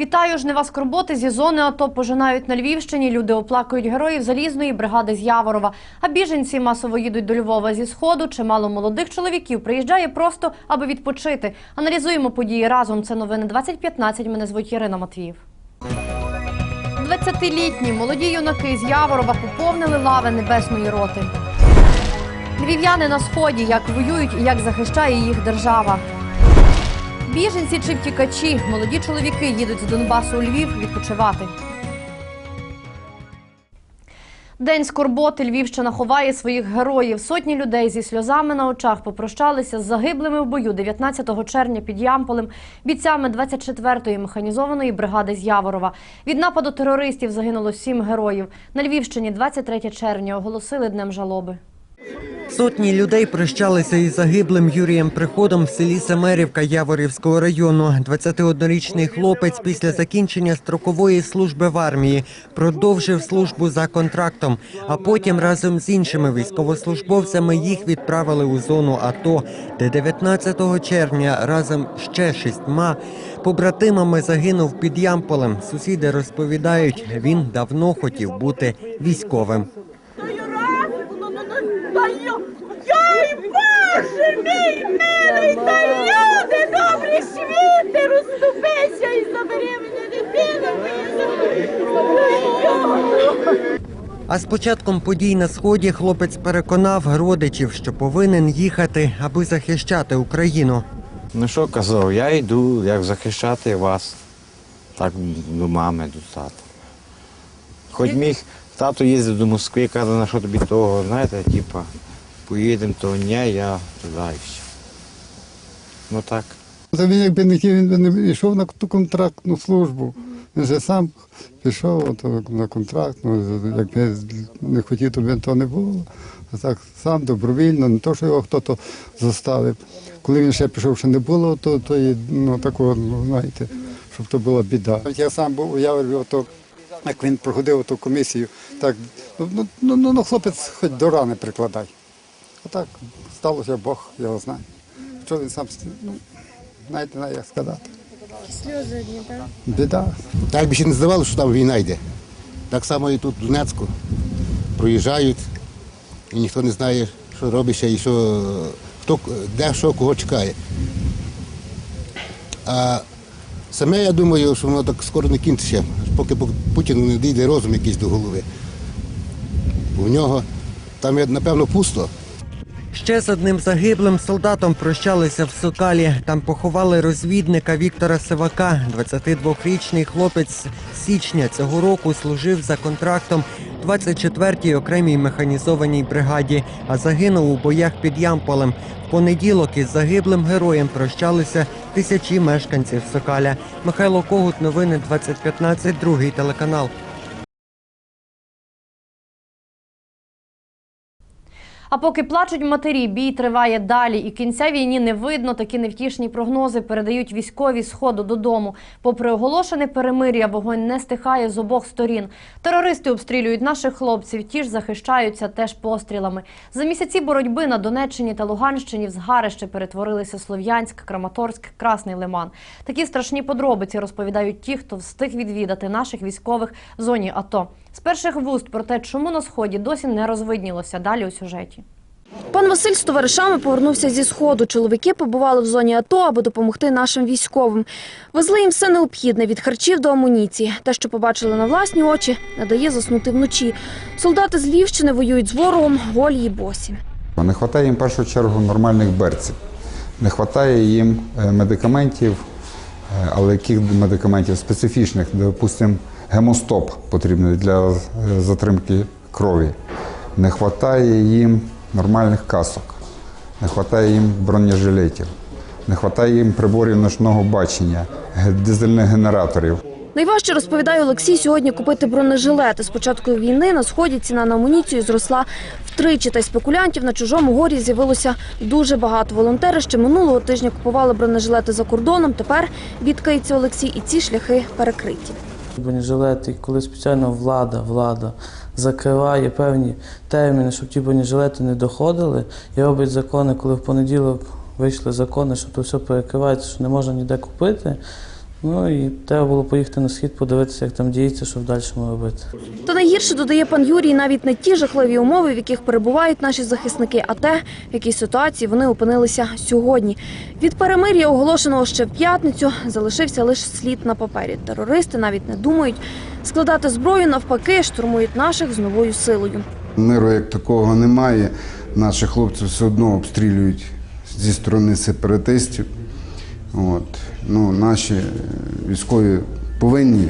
Вітаю жнива скорботи зі зони АТО пожинають на Львівщині. Люди оплакують героїв залізної бригади з Яворова. А біженці масово їдуть до Львова зі сходу. Чимало молодих чоловіків приїжджає просто аби відпочити. Аналізуємо події разом. Це новини 2015. Мене звуть Ірина Матвіїв. 20-літні молоді юнаки з Яворова поповнили лави небесної роти. Львів'яни на сході, як воюють і як захищає їх держава. Біженці чи втікачі, молоді чоловіки їдуть з Донбасу у Львів відпочивати. День скорботи Львівщина ховає своїх героїв. Сотні людей зі сльозами на очах попрощалися з загиблими в бою 19 червня під Ямполем бійцями 24-ї механізованої бригади з Яворова. Від нападу терористів загинуло сім героїв. На Львівщині 23 червня оголосили днем жалоби. Сотні людей прощалися із загиблим Юрієм Приходом в селі Семерівка Яворівського району. 21-річний хлопець після закінчення строкової служби в армії продовжив службу за контрактом, а потім разом з іншими військовослужбовцями їх відправили у зону АТО, де 19 червня разом ще шістьма побратимами загинув під Ямполем. Сусіди розповідають, він давно хотів бути військовим. Тою раз, ну, ну, ну, та йо, яй, Боже мій милий, та люди добрі світи, розступися і забери мене дитину, мою А з початком подій на сході хлопець переконав родичів, що повинен їхати, аби захищати Україну. Ну що казав, я йду, як захищати вас. Так до мами, до тата. Хоч міг тато їздив до Москви, каже, на що тобі того, знаєте, типа, поїдемо, то ні, я туди і все. Ну так. Та він якби не хотів, він не йшов на ту контрактну службу. Він же сам пішов ото на контракт, ну, якби не хотів, то б то не було. А так сам добровільно, не то, що його хтось заставив. Коли він ще пішов, ще не було, то, то ну, такого, ну, знаєте, щоб то була біда. Я сам був, я то, як він проходив ту комісію, так, ну, ну, ну, ну, ну хлопець хоч до рани прикладай. Отак сталося, Бог його знає. Що він сам, ну, знаєте, не як сказати. Сльози одні, так? Біда. Так би ще не здавалося, що там війна йде. Так само і тут в Донецьку проїжджають, і ніхто не знає, що робиться і що, хто, де що кого чекає. А саме я думаю, що воно так скоро не кінчиться, поки Путіну не дійде розум якийсь до голови. У нього там, напевно, пусто. Ще з одним загиблим солдатом прощалися в Сокалі. Там поховали розвідника Віктора Сивака. 22-річний хлопець з січня цього року служив за контрактом 24-й окремій механізованій бригаді, а загинув у боях під Ямполем. В понеділок із загиблим героєм прощалися тисячі мешканців Сокаля. Михайло Когут, новини 2015, другий телеканал. А поки плачуть матері, бій триває далі, і кінця війні не видно. Такі невтішні прогнози передають військові сходу додому. Попри оголошене перемир'я, вогонь не стихає з обох сторін. Терористи обстрілюють наших хлопців. Ті ж захищаються теж пострілами. За місяці боротьби на Донеччині та Луганщині в згарище перетворилися Слов'янськ, Краматорськ, Красний Лиман. Такі страшні подробиці розповідають ті, хто встиг відвідати наших військових в зоні АТО. З перших вуст про те, чому на сході досі не розвиднілося. Далі у сюжеті. Пан Василь з товаришами повернувся зі сходу. Чоловіки побували в зоні АТО, аби допомогти нашим військовим. Везли їм все необхідне від харчів до амуніції. Те, що побачили на власні очі, не дає заснути вночі. Солдати з Львівщини воюють з ворогом голі й босі. Не вистачає їм в першу чергу нормальних берців. Не вистачає їм е, медикаментів, е, але яких медикаментів специфічних, допустимо, гемостоп потрібний для е, затримки крові. Не вистачає їм нормальних касок, не вистачає їм бронежилетів, не вистачає їм приборів ночного бачення, дизельних генераторів. Найважче розповідає Олексій сьогодні купити бронежилети. З початку війни на сході ціна на амуніцію зросла втричі, та й спекулянтів на чужому горі з'явилося дуже багато. Волонтери ще минулого тижня купували бронежилети за кордоном. Тепер бідкається Олексій, і ці шляхи перекриті. Бронежилети, коли спеціально влада, влада закриває певні терміни, щоб ті бронежилети не доходили, і робить закони, коли в понеділок вийшли закони, що то все перекривається, що не можна ніде купити, Ну і треба було поїхати на схід, подивитися, як там діється, що в дальшому робити. Та найгірше додає пан Юрій навіть не ті жахливі умови, в яких перебувають наші захисники, а те, в якій ситуації вони опинилися сьогодні. Від перемир'я, оголошеного ще в п'ятницю, залишився лише слід на папері. Терористи навіть не думають складати зброю, навпаки, штурмують наших з новою силою. Миру як такого немає. Наші хлопці все одно обстрілюють зі сторони сепаратистів. От. Ну, наші е, військові повинні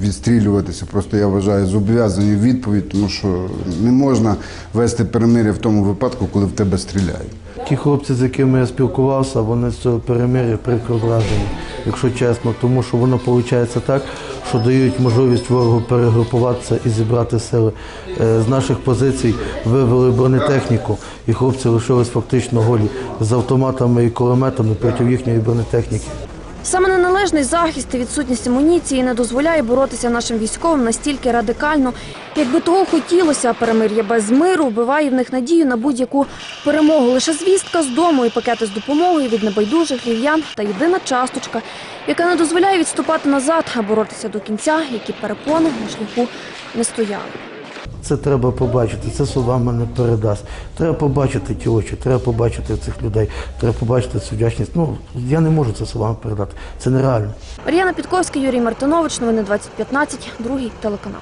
відстрілюватися. Просто я вважаю зобов'язані відповідь, тому що не можна вести перемир'я в тому випадку, коли в тебе стріляють. Ті хлопці, з якими я спілкувався, вони з цього перемир'я прикро вражені, якщо чесно, тому що воно виходить так, що дають можливість ворогу перегрупуватися і зібрати сили. Е, З наших позицій вивели бронетехніку, і хлопці лишились фактично голі з автоматами і кулеметами проти їхньої бронетехніки. Саме неналежний захист і відсутність амуніції не дозволяє боротися нашим військовим настільки радикально, якби того хотілося. Перемир'я без миру вбиває в них надію на будь-яку перемогу. Лише звістка з дому і пакети з допомогою від небайдужих львів'ян та єдина часточка, яка не дозволяє відступати назад, а боротися до кінця, які перепони на шляху не стояли. Це треба побачити, це словами не передасть. Треба побачити ті очі, треба побачити цих людей, треба побачити цю вдячність. Ну, я не можу це словами передати. Це нереально. Мар'яна Підковська, Юрій Мартинович, новини 2015, другий телеканал.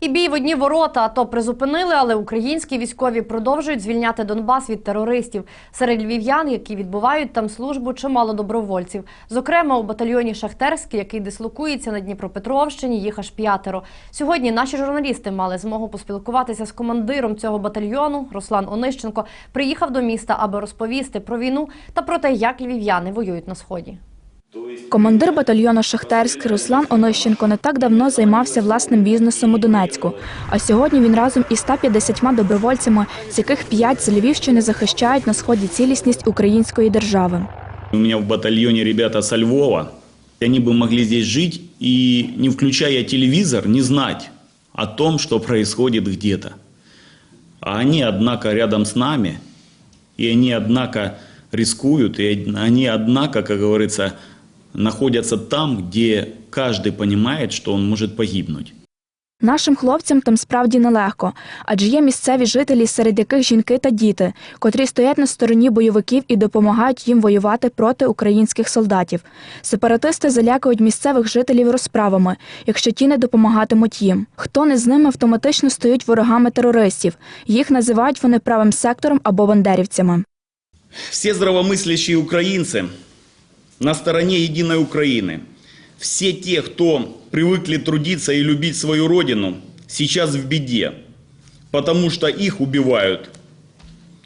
І бій в одні ворота АТО призупинили, але українські військові продовжують звільняти Донбас від терористів. Серед львів'ян, які відбувають там службу, чимало добровольців. Зокрема, у батальйоні Шахтерський, який дислокується на Дніпропетровщині, їх аж п'ятеро. Сьогодні наші журналісти мали змогу поспілкуватися з командиром цього батальйону. Руслан Онищенко приїхав до міста, аби розповісти про війну та про те, як львів'яни воюють на сході. Командир батальйону Шахтерськ Руслан Онищенко не так давно займався власним бізнесом у Донецьку. А сьогодні він разом із 150 добровольцями, з яких 5 з Львівщини захищають на сході цілісність української держави. У меня в батальоне ребята со Львова. Они бы могли здесь жить и, не включая телевизор, не знать о том, что происходит где-то. А они, однако, рядом с нами, и они, однако, рискуют, и они, однако, как говорится, находятся там, где каждый понимает, что он может погибнуть. Нашим хлопцям там справді нелегко, адже є місцеві жителі, серед яких жінки та діти, котрі стоять на стороні бойовиків і допомагають їм воювати проти українських солдатів. Сепаратисти залякують місцевих жителів розправами, якщо ті не допомагатимуть їм. Хто не з ними автоматично стають ворогами терористів. Їх називають вони правим сектором або бандерівцями. Все здравомыслящие украинцы на стороне единой Украины. Все те, кто привыкли трудиться и любить свою родину, сейчас в беде, потому что их убивают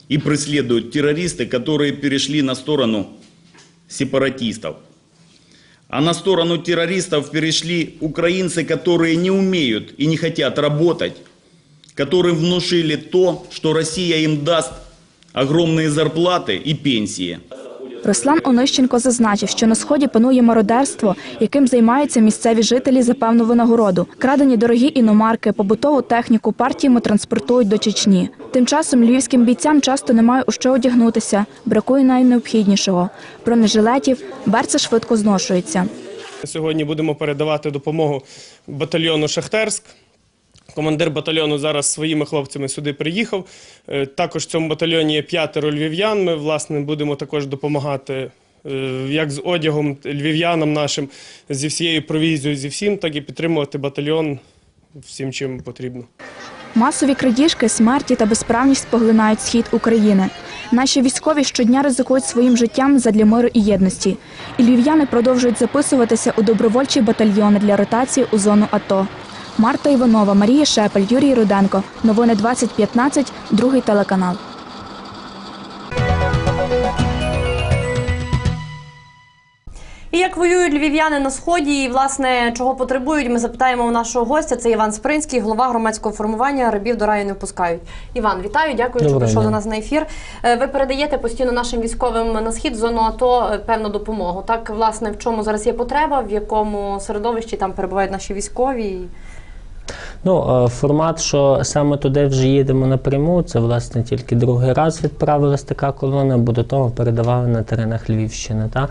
и преследуют террористы, которые перешли на сторону сепаратистов. А на сторону террористов перешли украинцы, которые не умеют и не хотят работать, которым внушили то, что Россия им даст огромные зарплаты и пенсии. Руслан Онищенко зазначив, що на сході панує мародерство, яким займаються місцеві жителі за певну винагороду. Крадені дорогі іномарки, побутову техніку партіями транспортують до Чечні. Тим часом львівським бійцям часто немає у що одягнутися, бракує найнеобхіднішого. Бронежилетів берці швидко зношуються. Сьогодні будемо передавати допомогу батальйону Шахтерськ. Командир батальйону зараз своїми хлопцями сюди приїхав. Е, Також в цьому батальйоні є п'ятеро львів'ян. Ми, власне, будемо також допомагати е, як з одягом львів'янам нашим, зі всією провізією, зі всім, так і підтримувати батальйон всім, чим потрібно. Масові крадіжки, смерті та безправність поглинають схід України. Наші військові щодня ризикують своїм життям задля миру і єдності. І львів'яни продовжують записуватися у добровольчі батальйони для ротації у зону АТО. Марта Іванова, Марія Шепель, Юрій Руденко. Новини 2015, другий телеканал. І як воюють львів'яни на сході, і власне чого потребують, ми запитаємо у нашого гостя. Це Іван Спринський, голова громадського формування рабів до раю не впускають. Іван, вітаю, дякую, що прийшов до нас на ефір. Е, Ви передаєте постійно нашим військовим на схід зону АТО е, певну допомогу. Так, власне, в чому зараз є потреба, в якому середовищі там перебувають наші військові. Ну, е, формат, що саме туди вже їдемо напряму, це власне тільки другий раз відправилась така колона, бо до того передавали на теренах Львівщини. Та?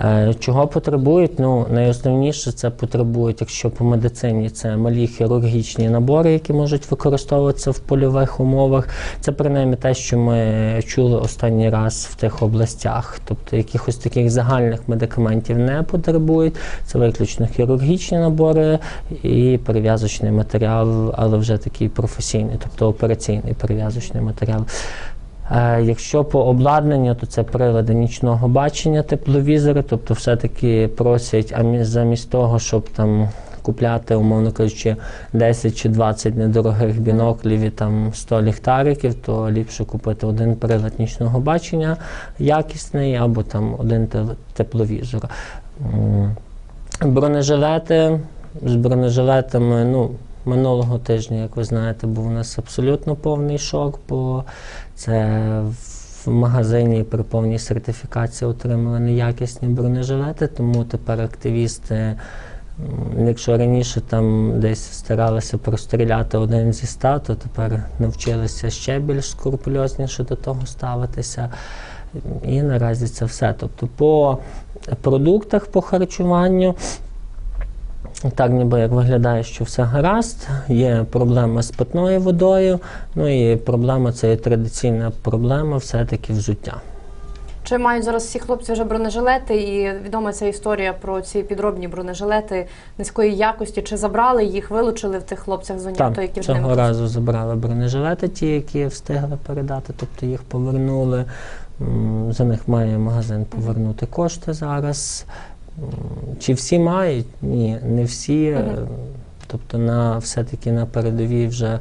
Е, Чого потребують? Ну, найосновніше це потребують, якщо по медицині це малі хірургічні набори, які можуть використовуватися в польових умовах. Це принаймні те, що ми чули останній раз в тих областях. Тобто якихось таких загальних медикаментів не потребують. Це виключно хірургічні набори і перев'язочний матеріал, але вже такий професійний, тобто операційний перев'язочний матеріал. Е, Якщо по обладнанню, то це прилади нічного бачення, тепловізори, тобто все-таки просять, а замість того, щоб там купляти, умовно кажучи, 10 чи 20 недорогих біноклів і там 100 ліхтариків, то ліпше купити один прилад нічного бачення якісний або там один тепловізор. Бронежилети з бронежилетами, ну, минулого тижня, як ви знаєте, був у нас абсолютно повний шок, бо це в магазині при повній сертифікації отримали неякісні бронежилети, тому тепер активісти, якщо раніше там десь старалися простріляти один зі ста, то тепер навчилися ще більш скрупульозніше до того ставитися. І наразі це все. Тобто по продуктах по харчуванню. Так, ніби як виглядає, що все гаразд. Є проблема з питною водою, ну і проблема це є традиційна проблема все-таки взуття. Чи мають зараз всі хлопці вже бронежилети? І відома ця історія про ці підробні бронежилети низької якості. Чи забрали їх, вилучили в тих хлопцях з Так, які вже цього разу забрали бронежилети, ті, які встигли передати, тобто їх повернули. За них має магазин повернути кошти зараз. Чи всі мають? Ні, не всі. Тобто на все-таки на передовій вже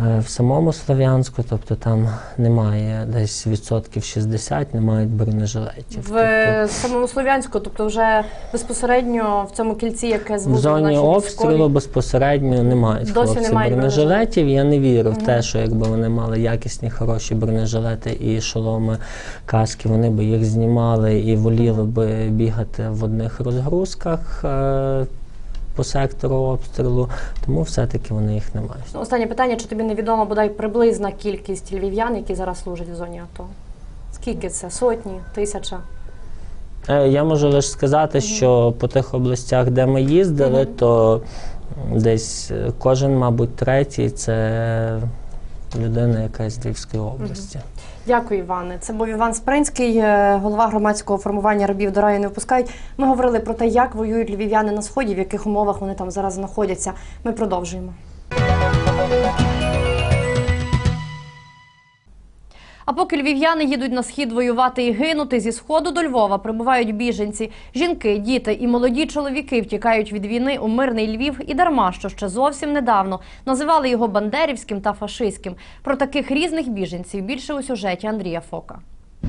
в самому Слов'янську, тобто там немає десь відсотків 60, не мають бронежилетів. в е, самому Слов'янську, тобто вже безпосередньо в цьому кільці, яке В зоні обстрілу безпосередньо не мають Досі хлопці не мають бронежилетів. Я не вірю в те, що якби вони мали якісні, хороші бронежилети і шоломи, каски, вони би їх знімали і воліли би бігати в одних розгрузках. По сектору обстрілу, тому все-таки вони їх не мають. Ну, Останнє питання: чи тобі невідома бодай приблизна кількість львів'ян, які зараз служать в зоні АТО? Скільки це? Сотні, тисяча? Е, Я можу лише сказати, що по тих областях, де ми їздили, то десь кожен, мабуть, третій це людина якась з Львівської області. Дякую, Іване. Це був Іван Спринський, е, голова громадського формування рабів до раю не впускають. Ми говорили про те, як воюють львів'яни на сході, в яких умовах вони там зараз знаходяться. Ми продовжуємо. А поки львів'яни їдуть на схід воювати і гинути, зі сходу до Львова прибувають біженці. Жінки, діти і молоді чоловіки втікають від війни у мирний Львів і дарма, що ще зовсім недавно називали його бандерівським та фашистським. Про таких різних біженців більше у сюжеті Андрія Фока.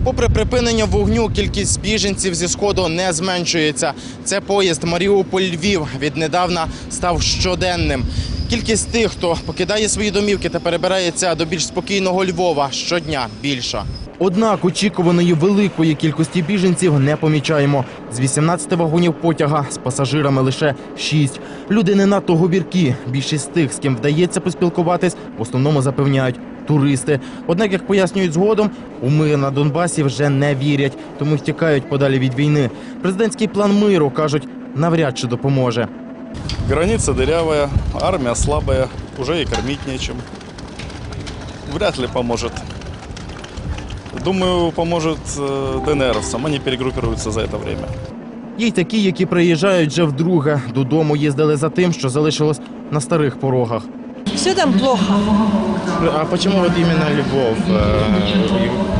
Попри припинення вогню, кількість біженців зі сходу не зменшується. Це поїзд Маріуполь-Львів віднедавна став щоденним. Кількість тих, хто покидає свої домівки та перебирається до більш спокійного Львова, щодня більша. Однак очікуваної великої кількості біженців не помічаємо. З 18 вагонів потяга з пасажирами лише 6. Люди не надто говіркі. Більшість тих, з ким вдається поспілкуватись, в основному запевняють туристи. Однак, як пояснюють згодом, у мир на Донбасі вже не вірять, тому втікають подалі від війни. Президентський план миру кажуть, навряд чи допоможе. Граница дырявая, армия слабая, уже и кормить нечем. Вряд ли поможет. Думаю, поможет э, ДНРовцам. Они перегруппируются за это время. Є й такі, які приїжджають вже вдруге. Додому їздили за тим, що залишилось на старих порогах. Все там плохо. А чому от іменно Львов?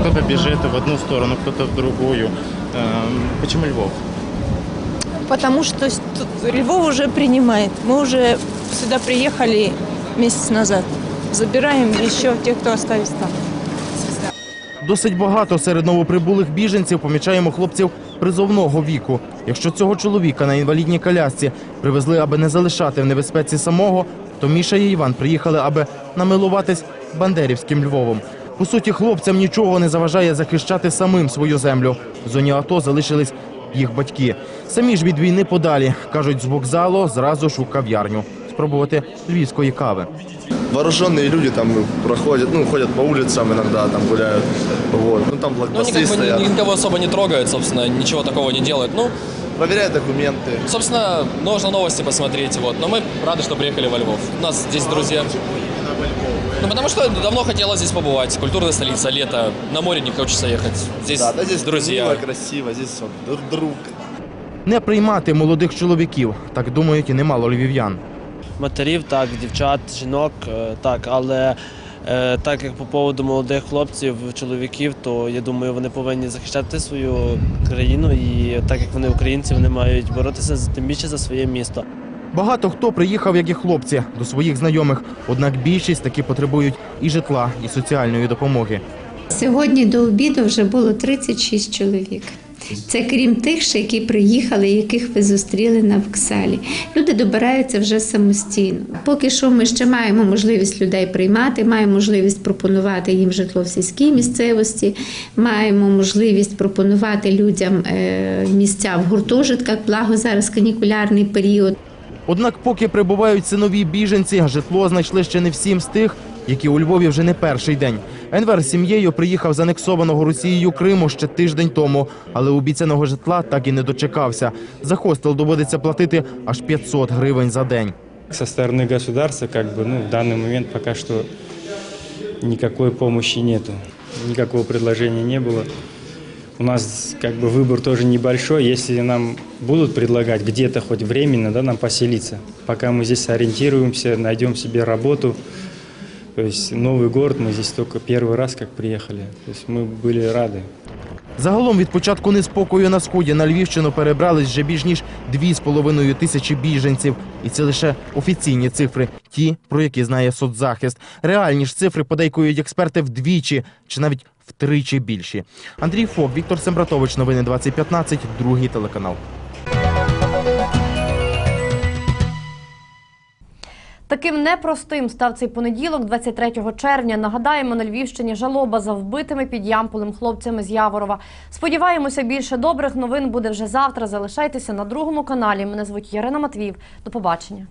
Хто-то біжить в одну сторону, хто-то в другую. Чому Львов? Потому что с- тут Львов уже принимает. Мы уже сюда приехали месяц назад. Забираем еще тех, кто остались там. Досить багато серед новоприбулих біженців помічаємо хлопців призовного віку. Якщо цього чоловіка на інвалідній колясці привезли, аби не залишати в небезпеці самого, то Міша і Іван приїхали, аби намилуватись бандерівським Львовом. По суті, хлопцям нічого не заважає захищати самим свою землю. В зоні АТО залишились їх батьки. Самі ж від війни подалі кажуть, з вокзалу зразу ж у кав'ярню спробувати львівської кави. Вооруженные люди там проходят, ну, ходят по улицам иногда, там гуляют. Вот. Ну, там Ну, блокпосты они как бы стоят. ни- никого особо не трогают, собственно, ничего такого не делают. Ну, Проверяют документы. собственно, нужно новости посмотреть, вот. Но мы рады, что приехали во Львов. У нас здесь друзья. Ну, потому что давно хотела здесь побывать. Культурная столица, лето. На море не хочется ехать. Здесь, Да, да здесь друзья. мило, красиво, здесь все, друг друг. Не приймати молодих чоловіків, так думають і немало львів'ян. матерів, так, дівчат, жінок, е, так, але е, так як по поводу молодих хлопців, чоловіків, то я думаю, вони повинні захищати свою країну і так як вони українці, вони мають боротися за- тим більше за своє місто. Багато хто приїхав, як і хлопці, до своїх знайомих. Однак більшість таки потребують і житла, і соціальної допомоги. Сьогодні до обіду вже було 36 чоловік. Це крім тих, ще які приїхали, яких ви зустріли на вокзалі. Люди добираються вже самостійно. Поки що ми ще маємо можливість людей приймати, маємо можливість пропонувати їм житло в сільській місцевості, маємо можливість пропонувати людям е, місця в гуртожитках, благо зараз канікулярний період. Однак, поки прибувають синові біженці, житло знайшли ще не всім з тих, які у Львові вже не перший день. Енвер з сім'єю приїхав з анексованого Росією Криму ще тиждень тому, але обіцяного житла так і не дочекався. За хостел доводиться платити аж 500 гривень за день. Со стороны государства, как бы, ну, в данный момент пока что никакой помощи нету, никакого предложения не было. У нас как бы выбор тоже небольшой. Если нам будут предлагать где-то хоть временно, да, нам поселиться, пока мы здесь ориентируемся, найдем себе работу. То есть новый город, мы здесь только первый раз как приехали. То есть мы были рады. Загалом від початку неспокою на сході на Львівщину перебрались вже більш ніж 2,5 тисячі біженців. І це лише офіційні цифри, ті, про які знає соцзахист. Реальні ж цифри подейкують експерти вдвічі чи навіть втричі більші. Андрій Фок, Віктор Сембратович, новини 2015, другий телеканал. Таким непростим став цей понеділок, 23 червня. Нагадаємо, на Львівщині жалоба за вбитими під Ямполем хлопцями з Яворова. Сподіваємося, більше добрих новин буде вже завтра. Залишайтеся на другому каналі. Мене звуть Ярина Матвіїв. До побачення.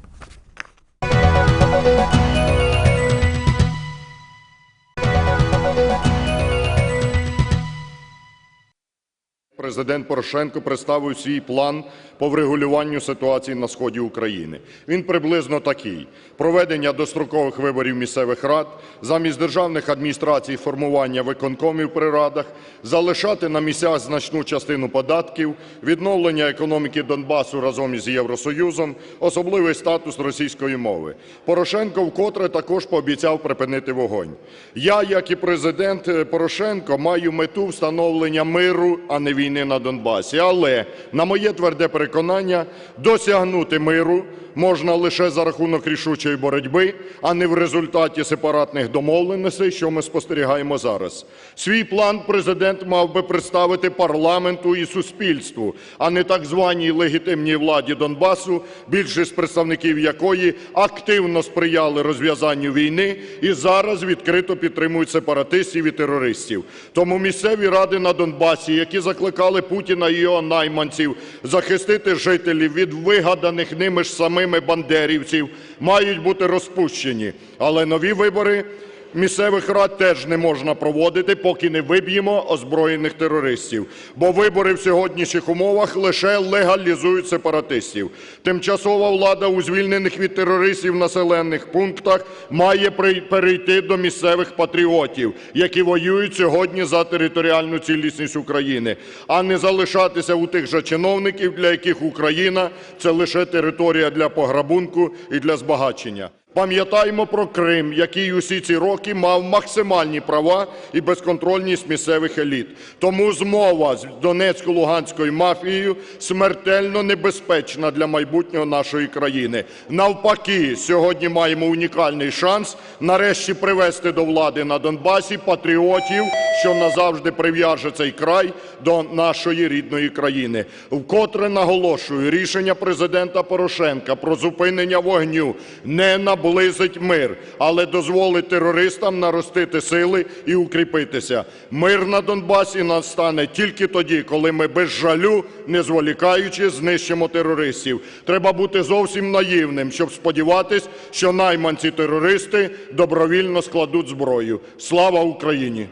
Президент Порошенко представив свій план по врегулюванню ситуації на сході України. Він приблизно такий: проведення дострокових виборів місцевих рад, замість державних адміністрацій формування виконкомів при радах, залишати на місцях значну частину податків, відновлення економіки Донбасу разом із Євросоюзом, особливий статус російської мови. Порошенко вкотре також пообіцяв припинити вогонь. Я, як і президент е, Порошенко, маю мету встановлення миру, а не війни на Донбасі. Але, на моє тверде переконання, досягнути миру можна лише за рахунок рішучої боротьби, а не в результаті сепаратних домовленостей, що ми спостерігаємо зараз. Свій план президент мав би представити парламенту і суспільству, а не так званій легітимній владі Донбасу, більшість представників якої активно сприяли розв'язанню війни і зараз відкрито підтримують сепаратистів і терористів. Тому місцеві ради на Донбасі, які закликали Путіна і його найманців захистити жителів від вигаданих ними ж самими бандерівців, мають бути розпущені. Але нові вибори місцевих рад теж не можна проводити, поки не виб'ємо озброєних терористів. Бо вибори в сьогоднішніх умовах лише легалізують сепаратистів. Тимчасова влада у звільнених від терористів населених пунктах має перейти до місцевих патріотів, які воюють сьогодні за територіальну цілісність України, а не залишатися у тих же чиновників, для яких Україна це лише територія для пограбунку і для збагачення. Пам'ятаємо про Крим, який усі ці роки мав максимальні права і безконтрольність місцевих еліт. Тому змова з Донецько-Луганською мафією смертельно небезпечна для майбутнього нашої країни. Навпаки, сьогодні маємо унікальний шанс нарешті привести до влади на Донбасі патріотів, що назавжди прив'яже цей край до нашої рідної країни. Вкотре наголошую, рішення президента Порошенка про зупинення вогню не на наблизить мир, але дозволить терористам наростити сили і укріпитися. Мир на Донбасі настане тільки тоді, коли ми без жалю, не зволікаючи, знищимо терористів. Треба бути зовсім наївним, щоб сподіватись, що найманці терористи добровільно складуть зброю. Слава Україні!